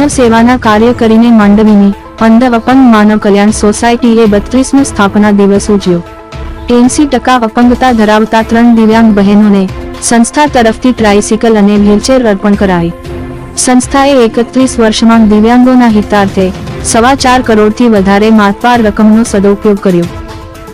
માનવ સેવાના કાર્ય કરીને માંડવીની અપંગ માનવ કલ્યાણ સોસાયટીએ બત્રીસનો સ્થાપના દિવસ ઉજવ્યો. એંસી ટકા અપંગતા ધરાવતા ત્રણ દિવ્યાંગ બહેનોને સંસ્થા તરફથી ટ્રાઇસિકલ અને વ્હીલચેર અર્પણ કરાઈ. સંસ્થાએ એકત્રીસ વર્ષમાં દિવ્યાંગોના હિતાર્થે સવા ચાર કરોડથી વધારે માતપાર રકમનો સદુપયોગ કર્યો.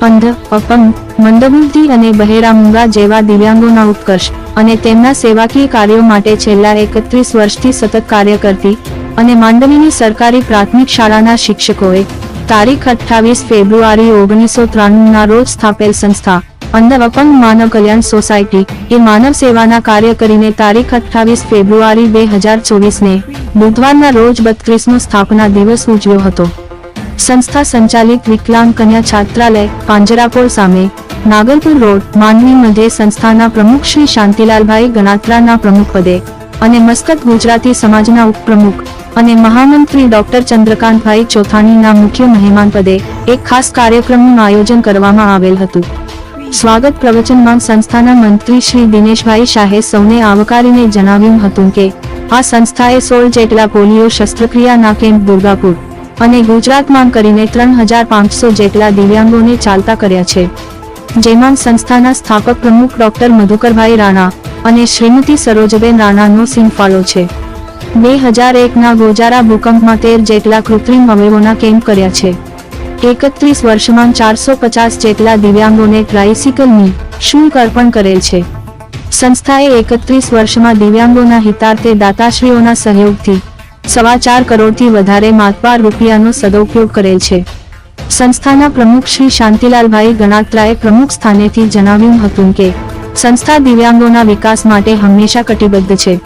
અંધ, અપંગ, મંદબુદ્ધિ અને બહેરા મૂંગા જેવા દિવ્યાંગોના ઉત્કર્ષ અને તેમના સેવાકીય કાર્યો માટે છેલ્લા એકત્રીસ વર્ષથી સતત કાર્ય કરતી અને માંડવીની સરકારી પ્રાથમિક શાળાના શિક્ષકોએ તારીખ અઠ્ઠાવીસ ફેબ્રુઆરી ઓગણીસો ત્રાણુંના રોજ સ્થાપેલ સંસ્થા અંધ અપંગ માનવ કલ્યાણ સોસાયટી, એ માનવ સેવાના કાર્ય કરીને તારીખ અઠ્ઠાવીસ ફેબ્રુઆરી બે હજાર ચોવીસને બુધવારના રોજ બત્રીસનો સ્થાપના દિવસ ઉજવ્યો હતો. સંસ્થા સંચાલિત વિકલાંગ કન્યા છાત્રાલય, પાંજરાપોળ સામે, નાગરપુર રોડ, માંડવી મધ્યે સંસ્થાના પ્રમુખ શ્રી શાંતિલાલભાઈ ગણાત્રાના પ્રમુખ પદે અને મસ્કત ગુજરાતી સમાજના ઉપપ્રમુખ અને મહામંત્રી ડોક્ટર ચંદ્રકાંતભાઈ ચોથાણીના મુખ્ય મહેમાન પદે એક ખાસ કાર્યક્રમનું આયોજન કરવામાં આવેલ હતું. સ્વાગત પ્રવચનમાં સંસ્થાના મંત્રી શ્રી દિનેશભાઈ શાહે સૌને આવકારીને જણાવ્યું હતું કે, આ સંસ્થાએ સોળ જેટલા પોલિયો શસ્ત્રક્રિયાના કેમ્પ દુર્ગાપુર અને ગુજરાતમાં કરીને ત્રણ હજાર પાંચસો જેટલા દિવ્યાંગોને ચાલતા કર્યા છે. જેમાં સંસ્થાના સ્થાપક પ્રમુખ ડોક્ટર મધુકરભાઈ રાણા અને શ્રીમતી સરોજબેન રાણાનો સિંફાળો છે. બે હજાર એકના ગોજારા ભૂકંપમાં તેર જેટલા કૃત્રિમ અવયવોના કેમ્પ કર્યા છે. એકત્રીસ વર્ષમાં ચારસો પચાસ જેટલા દિવ્યાંગોને ટ્રાઇસિકલની શુલ્ક અર્પણ કરેલ છે? સંસ્થાએ એકત્રીસ વર્ષમાં દિવ્યાંગોના હિતાર્થે દાતાશ્રીઓના સહયોગથી સવા ચાર કરોડથી વધારે માતબાર રૂપિયાનો સદુપયોગ કરેલ છે. સંસ્થાના પ્રમુખ શ્રી શાંતિલાલભાઈ ગણાત્રાએ પ્રમુખ સ્થાનેથી જણાવ્યું હતું કે, સંસ્થા દિવ્યાંગોના વિકાસ માટે હંમેશા કટિબદ્ધ છે.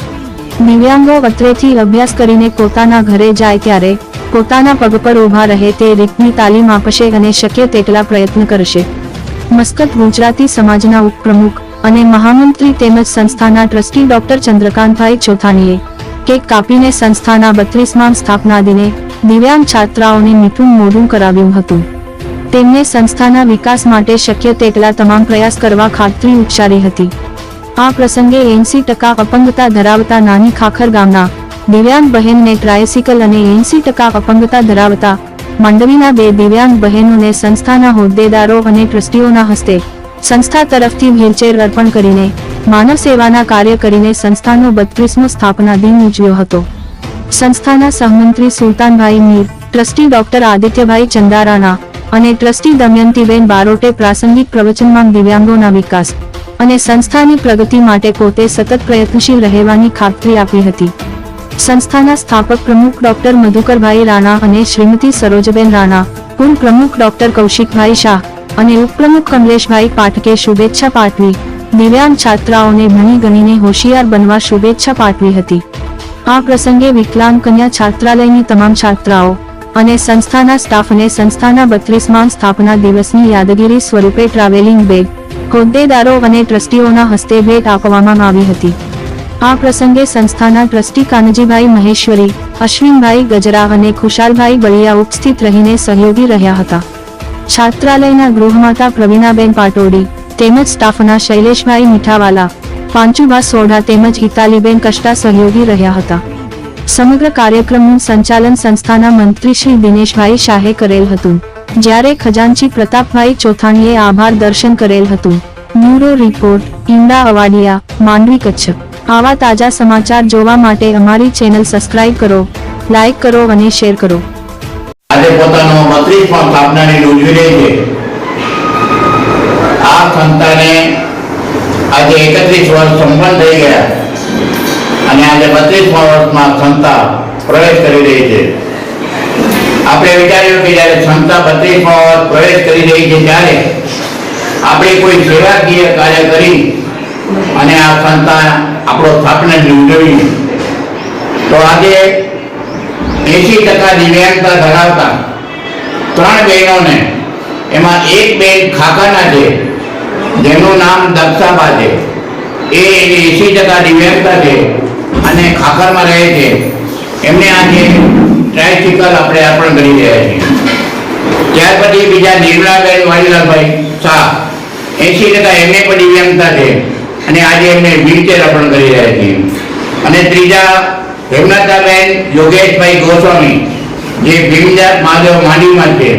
દિવ્યાંગો વત્રેથી અભ્યાસ કરીને પોતાના ઘરે જાય ત્યારે પોતાના પગ પર ઊભા રહે તે રીતની તાલીમ આપશે અને શક્ય તેટલા પ્રયત્ન કરશે. મસ્કત ગુજરાતી સમાજના ઉપપ્રમુખ અને મહામંત્રી તેમજ સંસ્થાના ટ્રસ્ટી ડોક્ટર ચંદ્રકાંતભાઈ ચોથાનીએ કેક કાપીને સંસ્થાના બત્રીસમાં સ્થાપના દિને દિવ્યાંગ છાત્રાઓને મીઠું મોઢું કરાવ્યું હતું. તેમને સંસ્થાના વિકાસ માટે શક્ય તેટલા તમામ પ્રયાસ કરવા ખાતરી ઉચ્ચારી હતી. આ પ્રસંગે એંસી ટકા અપંગતા ધરાવતા નાની ખાખર ગામના દિવ્યાંગ બહેનને ટ્રાયસિકલ અને એંસી ટકા અપંગતા ધરાવતા માંડવીના બે દિવ્યાંગ બહેનોને સંસ્થાના હોદ્દેદારો અને ટ્રસ્ટીઓના હસ્તે સંસ્થા તરફથી વ્હીલચેર અર્પણ કરીને માનવ સેવાના કાર્ય કરીને સંસ્થાનો બત્રીસમો સ્થાપના દિન ઉજવ્યો હતો. સંસ્થાના સહમંત્રી સુલતાનભાઈ મીર, ટ્રસ્ટી ડોક્ટર આદિત્યભાઈ ચંદારાના અને ટ્રસ્ટી દમયંતીબેન બારોટે પ્રાસંગિક પ્રવચનમાં દિવ્યાંગોના વિકાસ અને સંસ્થાની પ્રગતિ માટે પોતે સતત પ્રયત્નશીલ રહેવાની ખાતરી આપી હતી. સંસ્થાના સ્થાપક પ્રમુખ ડોક્ટર મધુકરભાઈ રાણા અને શ્રીમતી સરોજબેન રાણા, પૂર્વ પ્રમુખ ડોક્ટર કૌશિકભાઈ શાહ અને ઉપપ્રમુખ કમલેશભાઈ પાઠકે શુભેચ્છા પાઠવી. દિવ્યાંગ છાત્રાઓને ભણી ગણીને હોશિયાર બનવા શુભેચ્છા પાઠવી હતી. આ પ્રસંગે વિકલાંગ કન્યા છાત્રાલયની તમામ છાત્રાઓ અને સંસ્થાના સ્ટાફને સંસ્થાના બત્રીસમાં સ્થાપના દિવસની યાદગીરી સ્વરૂપે ટ્રાવેલિંગ બેગ હોદ્દેદારો અને ટ્રસ્ટીઓના હસ્તે ભેટ આપવામાં આવી હતી. આ પ્રસંગે સંસ્થાના ટ્રસ્ટી કાનજીભાઈ મહેશ્વરી, અશ્વિનભાઈ ગજરા અને ખુશાલભાઈ બળિયા ઉપસ્થિત રહીને સહયોગી રહ્યા હતા. છાત્રાલયના ગૃહમાતા પ્રવીણાબેન પાટોડી, તેમજ સ્ટાફના શૈલેષભાઈ મીઠાવાલા, પાંચુભા સોઢા તેમજ હિતાલીબેન કષ્ટા સહયોગી રહ્યા હતા. સમગ્ર કાર્યક્રમનું સંચાલન સંસ્થાના મંત્રી શ્રી દિનેશભાઈ શાહે કરેલ હતું. જ્યારે ખજાનચી પ્રતાપભાઈ ચોથાણીએ આભાર દર્શન કરેલ હતું. બ્યુરો રિપોર્ટ, ઈંડા અવાડિયા, માંડવી કચ્છ. આવા તાજા સમાચાર જોવા માટે અમારી ચેનલ સબસ્ક્રાઇબ કરો લાઈક કરો અને શેર કરો. આજે પોતાનો બત્રીસમાં સ્થાપનાની ઉજવી રહી છે. આ સંસ્થાને આજે એકત્રીસ વર્ષ સંપન્ન થઈ ગયા. અને આજે બત્રીસમા વર્ષમાં સંતા પ્રવેશ કરી રહી છે. આપણે વિચાર્યું કે જ્યારે ક્ષમતા બત્રીસમા વર્ષ પ્રવેશ કરી રહી છે ત્યારે આપણે કોઈ સેવાકીય કાર્ય કરી અને આ સંસ્થા આપણો સ્થાપનાની ઉજવણી તો આજે એસી ટકા દિવ્યાંગતા ધરાવતા ત્રણ બહેનોને, એમાં એક બેન ખાકાના છે, જેનું નામ દક્ષાબા છે. એ એસી ટકા દિવ્યાંગતા છે અને ખાખરમાં રહે છે. એમને આજે ટ્રાયસિકલ આપણે અર્પણ કરી રહ્યા છીએ. ત્યાર પછી બીજા નિર્મળાબેન વાલીલાલભાઈ શાહ એસી ટકા એમને પણ દિવ્યાંગતા છે અને આજે એમને વ્હીલચેર અર્પણ કરી રહ્યા છીએ. અને ત્રીજા હેમલતાબેન યોગેશભાઈ ગોસ્વામી, જે ભીમદાસ મહાદેવ માંડીમાં છે,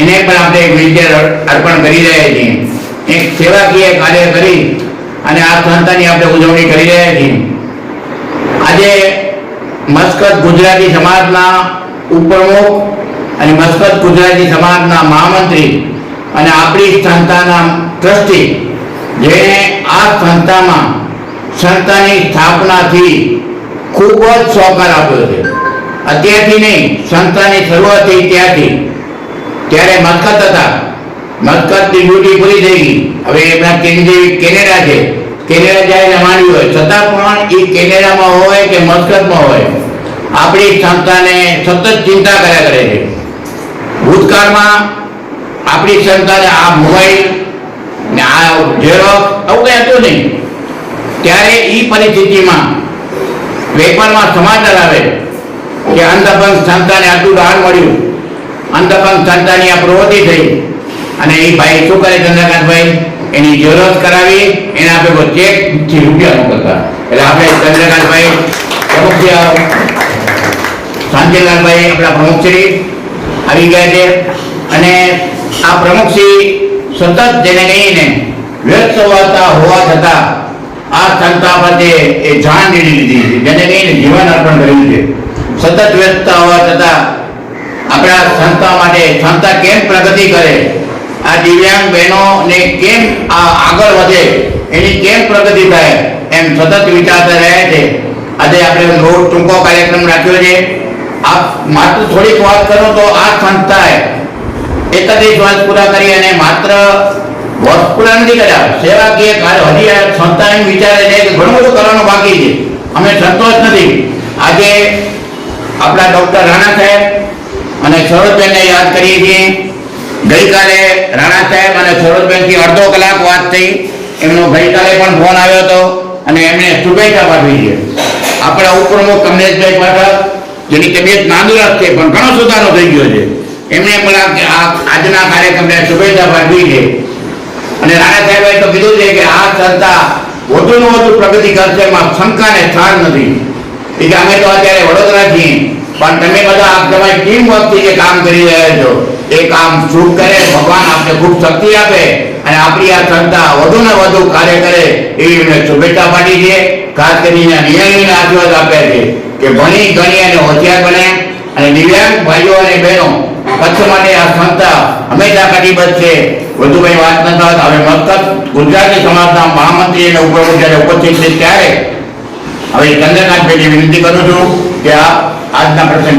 એને પણ આપણે વ્હીલચેર અર્પણ કરી રહ્યા છીએ. એક સેવાકીય કાર્ય કરી અને આ સંસ્થાની આપણે ઉજવણી કરી રહ્યા છીએ. આજે મસ્કત ગુજરાતી સમાજના ઉપપ્રમુખ અને મસ્કત ગુજરાતી સમાજના મહામંત્રી અને આપણી સંસ્થાના ટ્રસ્ટી જેણે આ સંસ્થામાં સંસ્થાની સ્થાપનાથી ખૂબ જ સહકાર આપ્યો છે. અત્યારથી નહીં, સંસ્થાની શરૂઆત થઈ ત્યારથી. ત્યારે મસ્કત હતા. મસ્કતની ડ્યુટી પૂરી થઈ ગઈ. હવે એમના કેન્દ્રીય કેનેડા છે. કેનેડા જઈને માંડ્યું હોય. છતાં પણ એ કેનેડામાં હોય કે મસ્કતમાં હોય, આપણી ક્ષમતાને સતત ચિંતા કર્યા કરે છે. ભૂતકાળમાં આપણી ક્ષમતાને આ મોબાઈલ ને આ ઝેરોક્સ આવું કંઈ હતું નહીં. ત્યારે એ પરિસ્થિતિમાં પેપરમાં સમાચાર આવે કે અંધભંગ સંતાને આટલું દાન મળ્યું. અંધભંગ સંતાની આ પ્રવૃત્તિ થઈ. અને એ ભાઈ શું કરે ચંદ્રકાંતભાઈ? એની જરૂરત કરાવી, એને આપણે વચ્ચે થી રૂપિયા મોકલતા. એટલે આપણે ચંદ્રકાંતભાઈ પ્રમુખજી શાંતિલાલભાઈ, આપણા પ્રમુખશ્રી આવી ગયા છે. અને આ પ્રમુખશ્રી સતત જેને કહીને વ્યસ્ત હોવાતા હોવા છતાં આ સંસ્થા પ્રત્યે એ જાણ નીડી લીધી જેને કહીને જીવન અર્પણ કર્યું છે. સતત વ્યસ્ત હોવા છતાં આપણા સંસ્થા માટે સંસ્થા કેમ પ્રગતિ કરે આ દિવ્યાંગ બહેનોને કેમ આગળ વધે? એની કેમ પ્રગતિ થાય? એમ સતત વિચારતા રહ્યા છે. આજે આપણે રોડ ટૂંકો કાર્યક્રમ રાખ્યો છે. આપ માત્ર થોડીક વાત કરો તો આ સંસ્થાએ એકત્રીસ વર્ષ પૂરા કરી અને માત્ર વર્ષ પૂરા નથી કર્યા. સેવાકીય કાર્ય હજી આ સંસ્થા એમ વિચારે છે કે ઘણું બધું કરવાનું બાકી છે. અમે સંતોષ નથી. આજે આપણા ડોક્ટર રાણા સાહેબ અને સરોજબેનને યાદ કરીએ છીએ. ગઈકાલે રાણા સાહેબ અને સરોજબેનથી અડધો કલાક વાત થઈ. એમનો ગઈકાલે પણ ફોન આવ્યો હતો અને એમણે શુભેચ્છા પાઠવી છે. આપણા ઉપપ્રમુખ કમલેશભાઈ પાઠક, જેની તબિયત નાદુરસ્ત છે, પણ ઘણો સુધારો થઈ ગયો છે. એમણે પણ આજના કાર્યક્રમને શુભેચ્છા પાઠવી છે. અને રાણા સાહેબે તો કીધું છે કે આ સંસ્થા વધુને વધુ પ્રગતિ કરશે એમાં શંકાને સ્થાન નથી. એ અમે તો અત્યારે વડોદરા છીએ. પણ તમે બધા આ તમારી ટીમ વર્કથી જે કામ કરી રહ્યા છો? એ કામ શુભ કરે, ભગવાન આપને ખૂબ શક્તિ આપે અને આપણી આ સંસ્થા વધુ ને વધુ કાર્ય કરે એવી શુભેચ્છા પાડી છે. ખાસ કરીને નિયમિત આશીર્વાદ આપ્યા છે કે ભણી, ગણી અને હોશિયાર બને. અને દિવ્યાંગ ભાઈઓ અને બહેનો કચ્છ માટે આ સંસ્થા હંમેશા કટિબદ્ધ છે. વધુ કઈ વાત ન થવા હવે મસ્કત ગુજરાતી સમાજના મહામંત્રી અને ઉપપ્રમુખ જ્યારે ઉપસ્થિત છે ત્યારે હવે ભાઈ વિનંતી કરું છું કે આ આજના પ્રસંગે